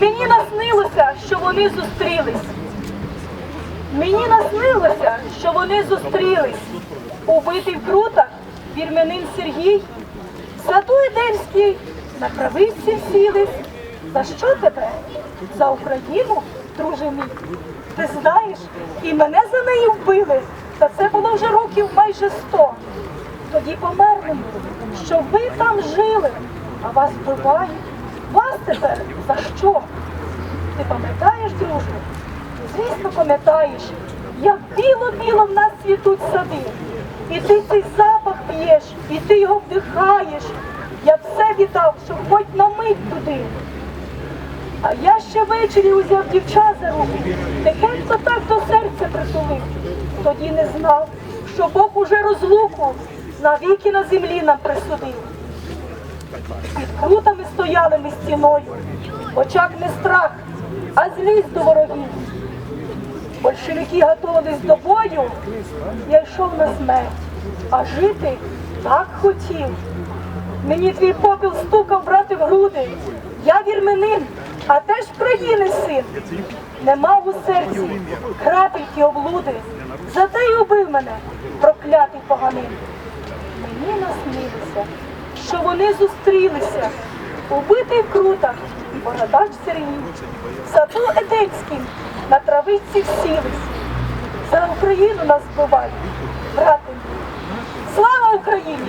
Мені наснилося, що вони зустрілись. Мені наснилося, що вони зустрілись. Убитий в крутах вірменин Сергій, саду Едемський на травиці сілись. За що тебе? За Україну, друже мій. Ти знаєш, і мене за неї вбили. Та це було вже років майже сто. Тоді померли, щоб ви там жили, а вас вбивають. Вас тепер за що? Ти пам'ятаєш, друже? Звісно, пам'ятаєш, як біло-біло в нас цвітуть сади. І ти цей запах п'єш, і ти його вдихаєш. Я все віддав, щоб хоч на мить туди. А я ще ввечері узяв дівча за руку, тихенько так до серця притулив. Тоді не знав, що Бог уже розлуку навіки на землі нам присудив. Під крутами стояли ми стіною, в очах не страх, а злість до ворогів. Большевики готувались до бою, я йшов на смерть, а жити так хотів. Мені твій попіл стукав брати в груди. Я вірменин, а теж країни син. Не мав у серці крапельки облуди. Зате й убив мене, проклятий поганин. Мені наснилося, що вони зустрілися, убитий в крутах і Сергій. В саду Едемським на травиці всілись. За Україну нас бувають, брати. Слава Україні!